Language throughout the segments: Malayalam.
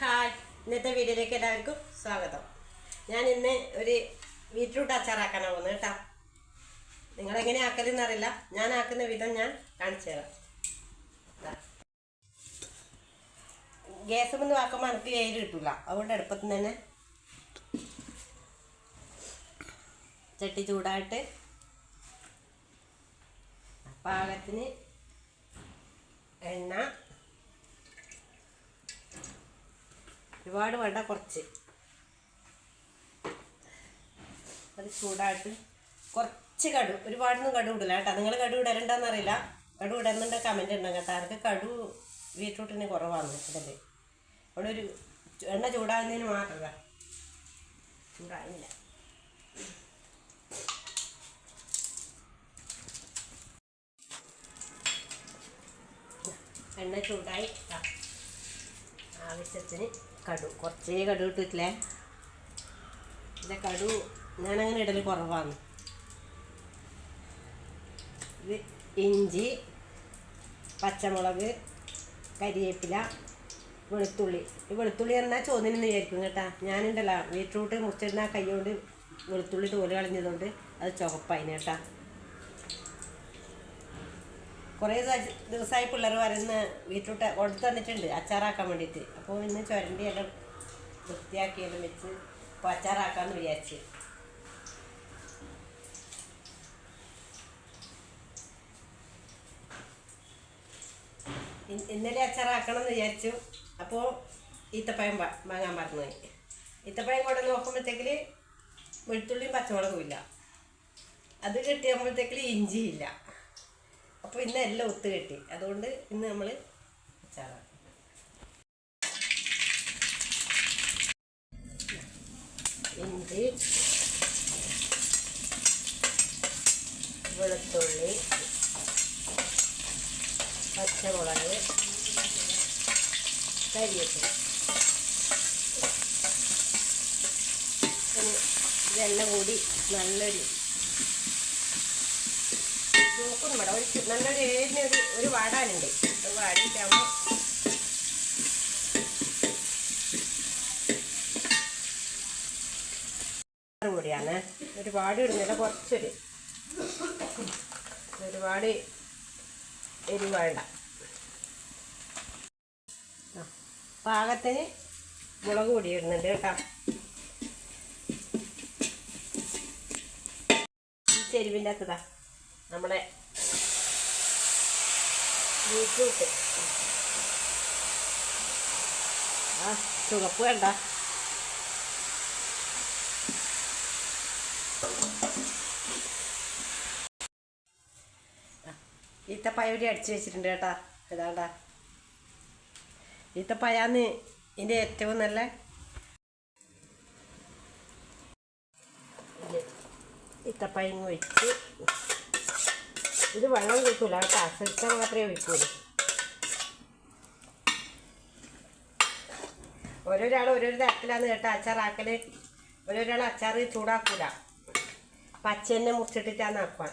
ഹായ് ഇന്നത്തെ വീഡിയോയിലേക്ക് എല്ലാവർക്കും സ്വാഗതം. ഞാൻ ഇന്ന് ഒരു ബീറ്റ്റൂട്ട് അച്ചാറാക്കാനാണ് പോകുന്നത് കേട്ടോ. നിങ്ങളെങ്ങനെ ആക്കലെന്ന് അറിയില്ല. ഞാൻ ആക്കുന്ന വിധം ഞാൻ കാണിച്ചു തരാം. ദാ. ഗ്യാസ് മുന്ന് ആക്കുമ്പോൾ എനിക്ക് വേര് കിട്ടില്ല അതുകൊണ്ട് എളുപ്പത്തിൽ തന്നെ ചട്ടി ചൂടായിട്ട് പാകത്തിന് എണ്ണ ഒരുപാട് വേണ്ട കുറച്ച്. അത് ചൂടായിട്ട് കുറച്ച് കടു ഒരുപാടൊന്നും കടു ഇടില്ല കേട്ടോ. നിങ്ങൾ കടു ഇടലുണ്ടെന്നറിയില്ല കടു ഇടുന്നുണ്ട് കമന്റ് ഉണ്ടോ കേട്ടോ. ആർക്ക് കടു ബീട്രൂട്ടിന് കുറവാണ് ഇതിൽ അവിടെ ഒരു എണ്ണ ചൂടാകുന്നതിന് മാത്രമല്ല ചൂടാകുന്നില്ല എണ്ണ ചൂടായി. ആവശ്യത്തിന് കടു. കുറച്ചേ കടു ഇട്ടിട്ടില്ലേ? ഇതിന്റെ കടു ഞാനങ്ങനെ ഇടൽ കുറവാണ്. ഇത് ഇഞ്ചി പച്ചമുളക് കരിവേപ്പില വെളുത്തുള്ളി. ഈ വെളുത്തുള്ളി എന്നാൽ ചോദിനെന്ന് വിചാരിക്കും കേട്ടാ. ഞാനുണ്ടല്ലോ ബീട്രൂട്ട് മുറിച്ചിടുന്ന കൈ കൊണ്ട് വെളുത്തുള്ളി തോൽ കളഞ്ഞതുകൊണ്ട് അത് ചുവപ്പായിന് കേട്ടാ. കുറേ ദിവസ- ദിവസമായി പിള്ളേർ വരുന്ന ബീട്രൂട്ട് കൊടുത്തു തന്നിട്ടുണ്ട് അച്ചാറാക്കാൻ വേണ്ടിയിട്ട്. അപ്പോൾ ഇന്ന് ചുരണ്ടി എല്ലാം വൃത്തിയാക്കിയെല്ലാം വെച്ച് അപ്പോൾ അച്ചാറാക്കാമെന്ന് വിചാരിച്ച്. ഇന്നലെ അച്ചാറാക്കണം എന്ന് വിചാരിച്ചു. അപ്പോൾ ഈത്തപ്പഴം വാങ്ങാൻ പറഞ്ഞു ഈത്തപ്പഴം കൂടെ നോക്കുമ്പോഴത്തേക്കിൽ വെളുത്തുള്ളിയും പച്ചമുളകും ഇല്ല. അത് കിട്ടിയപ്പോഴത്തേക്കിൽ ഇഞ്ചിയില്ല അപ്പോൾ ഇന്ന് എല്ലാം ഒത്തു കെട്ടി. അതുകൊണ്ട് ഇന്ന് നമ്മൾ അച്ചാറാക്കും ഇഞ്ചി വെളുത്തുള്ളി പച്ചമുളക് കരിവേപ്പില ഇനി ഇതെല്ലാം കൂടി നല്ലൊരു നോക്കുന്നു വേണ്ട ഒരു നല്ലൊരു ഏരിന് ഒരു ഒരു വാടാനുണ്ട്. അത് വാടിയിട്ടാകുമ്പോൾ കൂടിയാണ്. ഒരുപാട് ഇടുന്നില്ല കുറച്ചൊരു. ഒരുപാട് എരി വേണ്ട ആ, പാകത്തിന് മുളക് പൊടി ഇടുന്നുണ്ട് കേട്ടോ. ഈ ചെരുവിന്റെ അകത്തതാ നമ്മുടെ ബീറ്റ്റൂട്ട്. ആ ചുവപ്പ് വേണ്ട ഈത്തപ്പഴം ഇവിടെ അടിച്ചു വെച്ചിട്ടുണ്ട് കേട്ടാ ഇതാണ്ടാ. ഈത്തപ്പഴാന്ന് ഇതിന്റെ ഏറ്റവും നല്ല ഇത് ഈത്തപ്പഴം ഒഴിച്ച് ഇത് വെള്ളം കൂട്ടൂല കേട്ടോ ആസ്വദിക്കാൻ മാത്രമേ ഒഴിക്കൂലൂ ഓരോരാൾ ഓരോരോ തരത്തിലാണ് കേട്ടോ അച്ചാറാക്കൽ ഓരോരാൾ അച്ചാർ ചൂടാക്കൂല. പച്ച തന്നെ മുറിച്ചിട്ടിട്ടാണ് ആക്കുക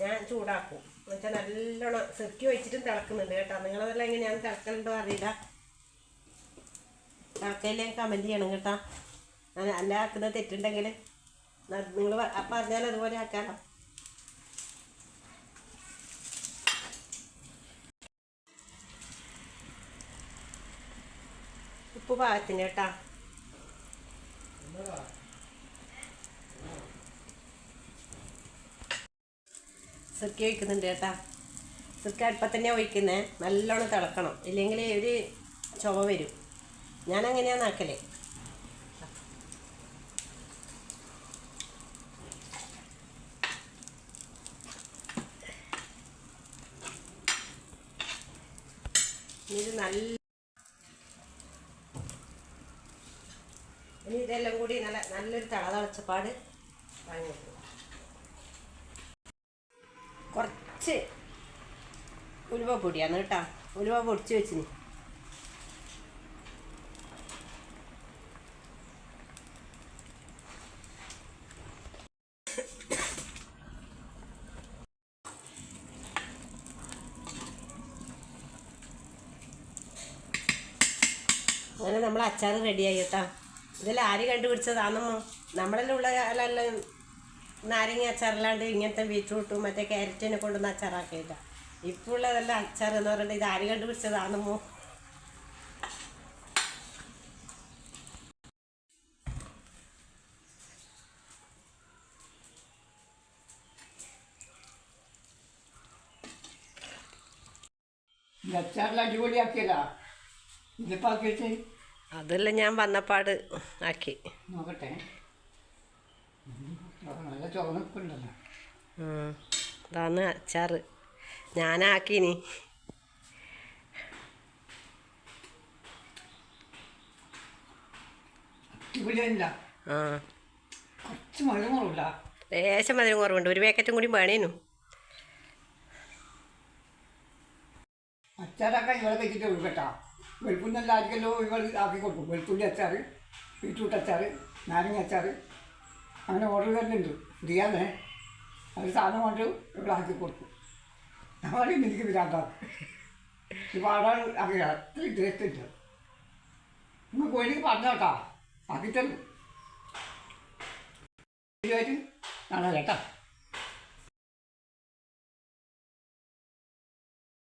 ഞാൻ ചൂടാക്കും. എന്നുവെച്ചാൽ നല്ലോണം സെക്കി വെച്ചിട്ടും തിളക്കുന്നുണ്ട് കേട്ടോ. നിങ്ങളതെല്ലാം എങ്ങനെയാണ് തിളക്കലുണ്ടോ അറിയില്ല. തിളക്കയിലേ കമന്റ് ചെയ്യണം കേട്ടോ. ഞാൻ അല്ല ആക്കുന്നത് തെറ്റുണ്ടെങ്കിൽ നിങ്ങൾ പറഞ്ഞാൽ അതുപോലെ ആക്കാലോ. ഉപ്പ് പാകത്തിന് കേട്ടാ. സുർക്കി ഒഴിക്കുന്നുണ്ട് കേട്ടാ. സിർക്ക അടുപ്പം തന്നെ ഒഴിക്കുന്നത് നല്ലോണം തിളക്കണം. ഇല്ലെങ്കിൽ ഒരു ചുവ വരും. ഞാൻ അങ്ങനെയാണ് ആക്കൽ ഇത് നല്ല ഇതെല്ലാം കൂടി നല്ല നല്ലൊരു തള തളച്ചപ്പാട് വാങ്ങി കുറച്ച് ഉലുവ പൊടിയാണ് കേട്ടോ. ഉലുവ പൊടിച്ച് വെച്ചിന്. അങ്ങനെ നമ്മൾ അച്ചാർ റെഡിയായി കേട്ടോ. ഇതെല്ലാം ആര് കണ്ടുപിടിച്ചതാണെന്നോ? നമ്മളെല്ലാം ഉള്ള കാലമെല്ലാം നാരങ്ങ അച്ചാറല്ലാണ്ട് ഇങ്ങനത്തെ ബീറ്റ്റൂട്ടും മറ്റേ ക്യാരറ്റിനെ കൊണ്ടൊന്നും അച്ചാറാക്കിയില്ല. ഇപ്പോൾ ഉള്ളതെല്ലാം അച്ചാർ എന്ന് പറയുന്നത് ഇത് ആര് കണ്ടുപിടിച്ചതാണെന്നോ? അച്ചാറിൽ അടിപൊളിയാക്കിയതാ. ഇതിപ്പോൾ ആക്കിയിട്ട് അതെല്ലാം ഞാൻ വന്നപ്പാട് ആക്കി. നോക്കട്ടെ. നല്ല. ഇതാണ് അച്ചാറ്. ഞാനാക്കിനി. ആ. ലേശം മധുരം കുറവുണ്ട്. ഒരു പാക്കറ്റും കൂടി വേണേനു. അച്ചാറാക്കാൻ ഇവിടെ വെച്ചിട്ട് ഒഴുകട്ടാ വെളുപ്പുന്നെല്ലാം ആയിരിക്കല്ലോ ഇവൾ ആക്കി കൊടുക്കും. വെളുത്തുള്ളി അച്ചാർ ബീറ്റ്റൂട്ട് അച്ചാർ നാരങ്ങ അച്ചാർ അങ്ങനെ ഓർഡർ വരുന്നുണ്ട്. ഫ്രീയാന്നേ. അത് സാധനം കൊണ്ട് ഇവിടെ ആക്കി കൊടുക്കും. ഞാൻ എനിക്ക് വരാണ്ടാവും ഇപ്പോൾ ആടാൾ അറിയാം ഇത്രയും ടേസ്റ്റ് നിങ്ങൾ കോഴിക്ക് പറഞ്ഞോട്ടാ ആക്കി ആക്കിത്തരും. നാളെ കേട്ടാ.